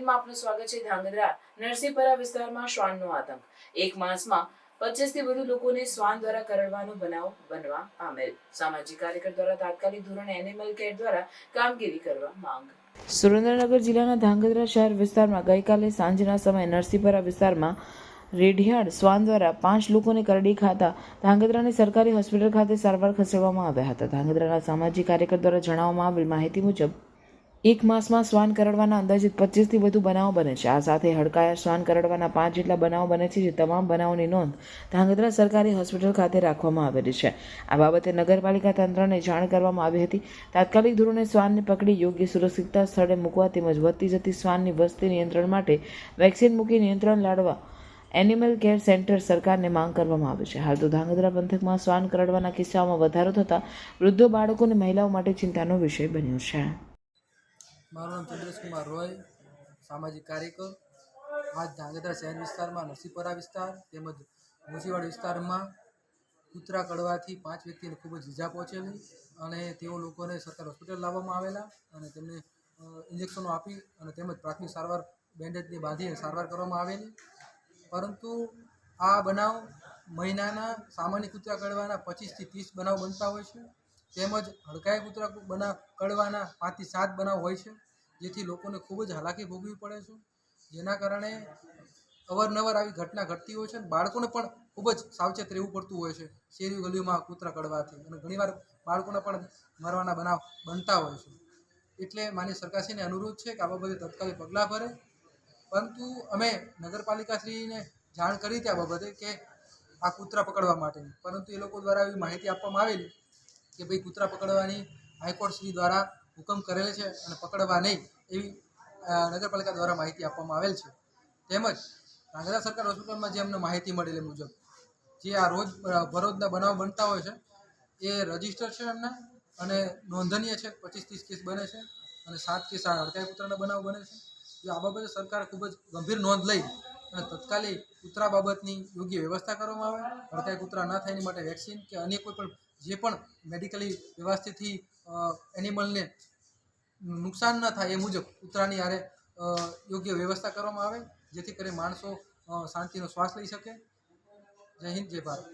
બુલેટિનમાં આપનું સ્વાગત છે ધાંગધ્રા નરસિંહપરા વિસ્તારમાં શ્વાનનો આતંક. એક માસમાં પચીસથી વધુ લોકોને શ્વાન દ્વારા કરડવાનો બનાવ બનવા પામેલ. સામાજિક કાર્યકર દ્વારા તાત્કાલિક ધોરણે એનિમલ કેર દ્વારા કામગીરી કરવા માંગ. સુરેન્દ્રનગર જિલ્લાના ધાંગધ્રા શહેર વિસ્તારમાં ગઈકાલે સાંજના સમયે નરસિંહપરા વિસ્તારમાં રેઢિયાળ શ્વાન દ્વારા પાંચ લોકોને કરડી ખાતા ધાંગધ્રાની સરકારી હોસ્પિટલ ખાતે સારવાર ખસેડવામાં આવ્યા હતા. ધાંગધ્રાના સામાજિક કાર્યકર દ્વારા જણાવવામાં આવેલ માહિતી મુજબ એક માસમાં શ્વાન કરડવાના અંદાજિત પચીસથી વધુ બનાવો બને છે. આ સાથે હડકાયા શ્વાન કરડવાના પાંચ જેટલા બનાવો બને છે જે તમામ બનાવોની નોંધ ધાંગધ્રા સરકારી હોસ્પિટલ ખાતે રાખવામાં આવેલી છે. આ બાબતે નગરપાલિકા તંત્રને જાણ કરવામાં આવી હતી. તાત્કાલિક ધોરણે શ્વાનને પકડી યોગ્ય સુરક્ષિતતા સ્થળે મૂકવા તેમજ વધતી જતી શ્વાનની વસ્તી નિયંત્રણ માટે વેક્સિન મૂકી નિયંત્રણ લાડવા એનિમલ કેર સેન્ટર સરકારને માંગ કરવામાં આવી છે. હાલ તો ધાંગધ્રા પંથકમાં શ્વાન કરડવાના કિસ્સાઓમાં વધારો થતાં વૃદ્ધો, બાળકો અને મહિલાઓ માટે ચિંતાનો વિષય બન્યો છે. મારું નામ ચંદ્રેશકુમાર રોય, સામાજિક કાર્યકર, આજ ધાંગધ્રા શહેર વિસ્તારમાં નરસિંહપરા વિસ્તાર તેમજ મુસીવાડ વિસ્તારમાં કૂતરા કડવાથી પાંચ વ્યક્તિને ખૂબ જ ઇજા પહોંચેલી અને તેઓ લોકોને સરકાર હોસ્પિટલ લાવવામાં આવેલા અને તેમને ઇન્જેક્શનો આપી અને તેમજ પ્રાથમિક સારવાર બેન્ડેજને બાંધી સારવાર કરવામાં આવેલી. પરંતુ આ બનાવ મહિનાના સામાન્ય કૂતરા કડવાના પચીસથી ત્રીસ બનાવ બનતા હોય છે. તેમજ હડકાય કૂતરા બના કડવાના પાંચથી સાત બનાવ હોય છે, જેથી લોકોને ખૂબ જ હાલાકી ભોગવવી પડે છે. જેના કારણે અવારનવાર આવી ઘટના ઘટતી હોય છે અને બાળકોને પણ ખૂબ જ સાવચેત રહેવું પડતું હોય છે શેરી ગલીઓમાં કૂતરા કડવાથી. અને ઘણીવાર બાળકોને પણ મરવાના બનાવ બનતા હોય છે. એટલે માની સરકારશ્રીને અનુરોધ છે કે આ બાબતે તત્કાલિક પગલાં ભરે. પરંતુ અમે નગરપાલિકાશ્રીને જાણ કરી હતી આ બાબતે કે આ કૂતરા પકડવા માટેની. પરંતુ એ લોકો દ્વારા એવી માહિતી આપવામાં આવેલી કે ભાઈ કૂતરા પકડવાની હાઈકોર્ટ શ્રી દ્વારા હુકમ કરેલ છે અને પકડવા નહીં એવી નગરપાલિકા દ્વારા માહિતી આપવામાં આવેલ છે. તેમજ ધાંગધ્રા સરકાર હોસ્પિટલમાં જે અમને માહિતી મળેલી મુજબ, જે આ રોજ ભરોજના બનાવ બનતા હોય છે, એ રજિસ્ટર છે એમના અને નોંધનીય છે પચીસ ત્રીસ કેસ બને છે અને સાત કેસ આ હડકાઈ કૂતરાના બનાવ બને છે. જો આ બાબતે સરકાર ખૂબ જ ગંભીર નોંધ લઈ અને તત્કાલિક કૂતરા બાબતની યોગ્ય વ્યવસ્થા કરવામાં આવે હડકાઈ કૂતરા ન થાય એની માટે વેક્સિન કે અન્ય કોઈ પણ જે પણ મેડિકલી વ્યવસ્થિતથી એનિમલને નુકસાન ન થાય એ મુજબ કૂતરાની હારે યોગ્ય વ્યવસ્થા કરવામાં આવે, જેથી કરી માણસો શાંતિનો શ્વાસ લઈ શકે. જય હિન્દ, જય ભારત.